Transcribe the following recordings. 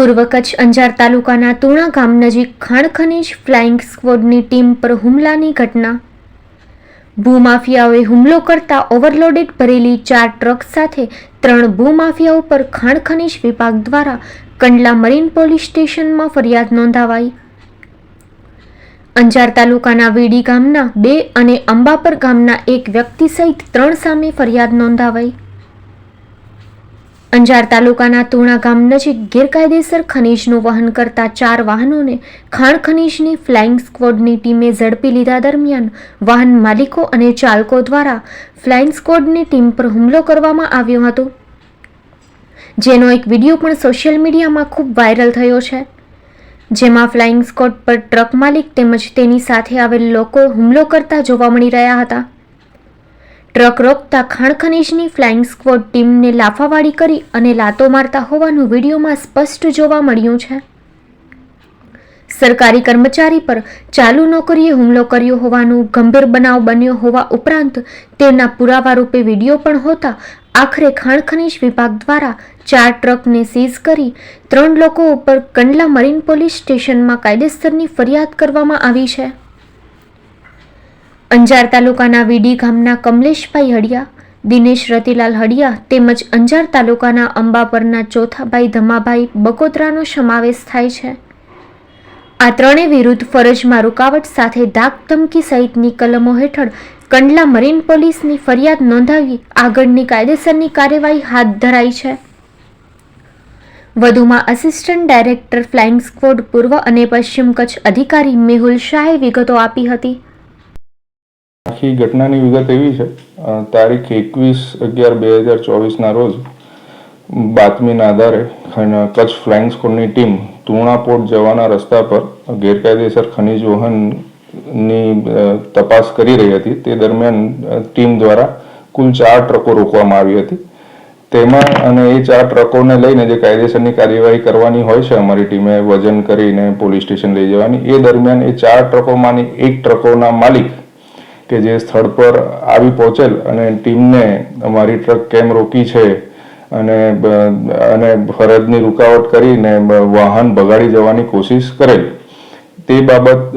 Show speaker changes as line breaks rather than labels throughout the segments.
પૂર્વ કચ્છ અંજાર તાલુકાના તુણા ગામ નજીક ખાણ ખનીજ ફ્લાઇંગ સ્ક્વોડની ટીમ પર હુમલાની ઘટના. ભૂમાફિયાઓએ હુમલો કરતા ઓવરલોડેડ ભરેલી ચાર ટ્રક સાથે ત્રણ ભૂમાફિયાઓ પર ખાણ ખનીજ વિભાગ દ્વારા કંડલા મરીન પોલીસ સ્ટેશનમાં ફરિયાદ નોંધાવાઈ. અંજાર તાલુકાના વીડી ગામના બે અને અંબાપર ગામના એક વ્યક્તિ સહિત ત્રણ સામે ફરિયાદ નોંધાવાઈ. અંજાર તાલુકાના તુણા ગામ નજીક ગેરકાયદેસર ખનીજનું વહન કરતા ચાર વાહનોને ખાણ ખનીજની ફ્લાઇંગ સ્ક્વોડની ટીમે ઝડપી લીધા દરમિયાન વાહન માલિકો અને ચાલકો દ્વારા ફ્લાઇંગ સ્ક્વોડની ટીમ પર હુમલો કરવામાં આવ્યો હતો. જેનો એક વીડિયો પણ સોશિયલ મીડિયામાં ખૂબ વાયરલ થયો છે. જેમાં ફ્લાઇંગ સ્કોડ પર ટ્રક માલિક તેમજ તેની સાથે આવેલ લોકો હુમલો કરતા જોવા મળી રહ્યા હતા. ટ્રક રોકતા ખાણ ખનીજની ફ્લાઇંગ સ્ક્વોડ ટીમને લાફાવાળી કરી અને લાતો મારતા હોવાનું વિડીયોમાં સ્પષ્ટ જોવા મળ્યું છે. સરકારી કર્મચારી પર ચાલુ નોકરીએ હુમલો કર્યો હોવાનું ગંભીર બનાવ બન્યો હોવા ઉપરાંત તેના પુરાવા રૂપે વીડિયો પણ હોતા આખરે ખાણ ખનીજ વિભાગ દ્વારા ચાર ટ્રકને સીઝ કરી ત્રણ લોકો ઉપર કંડલા મરીન પોલીસ સ્ટેશનમાં કાયદેસરની ફરિયાદ કરવામાં આવી છે. અંજાર તાલુકાના વીડી ગામના કમલેશભાઈ હડિયા, દિનેશ રતિલાલ હડિયા તેમજ અંજાર તાલુકાના અંબાપરના ચોથાભાઈ ધમાભાઈ બકોત્રાનો સમાવેશ થાય છે. આ ત્રણે વિરુદ્ધ ફરજમાં રૂકાવટ સાથે ધાક ધમકી સહિતની કલમો હેઠળ કંડલા મરીન પોલીસની ફરિયાદ નોંધાવી આગળની કાયદેસરની કાર્યવાહી હાથ ધરાઈ છે. વધુમાં આસિસ્ટન્ટ ડાયરેક્ટર ફ્લાઇંગ સ્ક્વોડ પૂર્વ અને પશ્ચિમ કચ્છ અધિકારી મેહુલ શાહે વિગતો આપી હતી.
આખી ઘટનાની વિગત એવી છે તારીખ એકવીસ અગિયાર બે હજાર ચોવીસના રોજ બાતમીના આધારે કચ્છ ફ્લાઇંગ સ્કૂલની ટીમ તુણાપોર્ટ જવાના રસ્તા પર ગેરકાયદેસર ખનિજ વહનની તપાસ કરી રહી હતી. તે દરમિયાન ટીમ દ્વારા કુલ ચાર ટ્રકો રોકવામાં આવી હતી. તેમાં અને એ ચાર ટ્રકોને લઈને જે કાયદેસરની કાર્યવાહી કરવાની હોય છે, અમારી ટીમે વજન કરીને પોલીસ સ્ટેશન લઈ જવાની, એ દરમિયાન એ ચાર ટ્રકોમાંની એક ટ્રકોના માલિક કે જે સ્થળ પર આવી પહોંચેલ અને ટીમને અમારી ટ્રક કેમ રોકી છે અને અને ફરજની રૂકાવટ કરીને વાહન બગાડી જવાની કોશિશ કરેલ. તે બાબત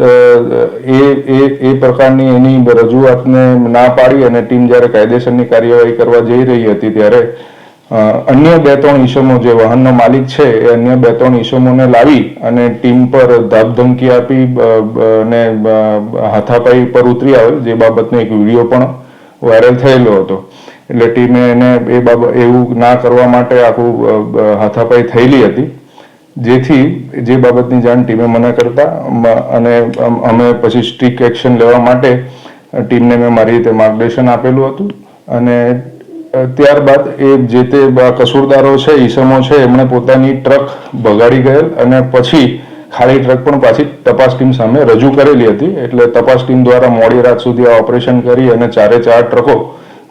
એ એ એ પ્રકારની એની રજૂઆતને ના પાડી અને ટીમ જ્યારે કાયદેસરની કાર્યવાહી કરવા જઈ રહી હતી ત્યારે અન્ય બે ત્રણ ઈસમો જે વાહનનો માલિક છે, એ અન્ય બે ત્રણ ઈસમોને લાવી અને ટીમ પર ધાકધમકી આપી અને હાથાપાઈ પર ઉતરી આવે જે બાબતનો એક વીડિયો પણ વાયરલ થયેલો હતો. એટલે ટીમે એને એ બાબત, એવું ના કરવા માટે આખું હાથાપાઈ થયેલી હતી. જેથી જે બાબતની જાણ ટીમે મને કરતા અને અમે પછી સ્ટ્રિક એક્શન લેવા માટે ટીમને મેં મારી રીતે માર્ગદર્શન આપેલું હતું. અને ત્યારબાદ એ જે તે કસૂરદારો છે, ઈસમો છે, એમણે પોતાની ટ્રક બગાડી ગયેલ અને પછી ખાલી ટ્રક પણ પાછી તપાસ ટીમ સામે રજૂ કરેલી હતી. એટલે તપાસ ટીમ દ્વારા મોડી રાત સુધી આ ઓપરેશન કરી અને ચારે ચાર ટ્રકો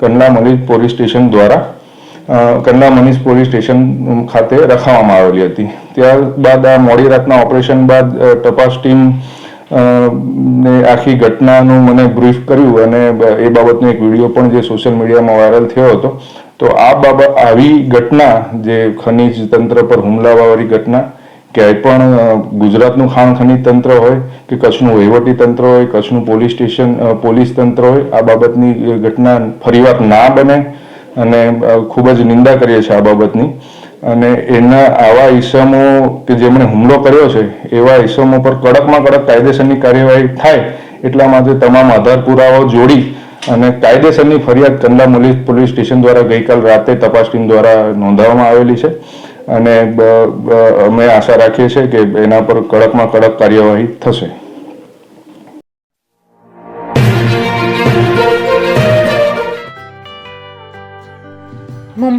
કંડલા મનીષ પોલીસ સ્ટેશન દ્વારા કંડલા મનીષ પોલીસ સ્ટેશન ખાતે રખાવવામાં આવેલી હતી. ત્યારબાદ આ મોડી રાતના ઓપરેશન બાદ તપાસ ટીમ ને આખી ઘટનાનું મને બ્રીફ કર્યું અને એ બાબતનો એક વીડિયો પણ જે સોશિયલ મીડિયામાં વાયરલ થયો હતો. તો આ બાબત, આવી ઘટના, જે ખનિજ તંત્ર પર હુમલાવાળી ઘટના, ક્યાંય પણ ગુજરાતનું ખાણ ખનિજ તંત્ર હોય કે કચ્છનું વહીવટી તંત્ર હોય, કચ્છનું પોલીસ સ્ટેશન પોલીસ તંત્ર હોય, આ બાબતની ઘટના ફરીવાર ના બને અને ખૂબ જ નિંદા કરીએ છીએ આ બાબતની. અને એના આવા ઈસમો કે જેમણે હુમલો કર્યો છે, એવા ઈસમો પર કડકમાં કડક કાયદેસરની કાર્યવાહી થાય એટલા માટે તમામ આધાર પુરાવાઓ જોડી અને કાયદેસરની ફરિયાદ કંડલા પોલીસ સ્ટેશન દ્વારા ગઈકાલ રાતે તપાસ ટીમ દ્વારા નોંધાવવામાં આવેલી છે. અને અમે આશા રાખીએ છીએ કે એના પર કડકમાં કડક કાર્યવાહી થશે.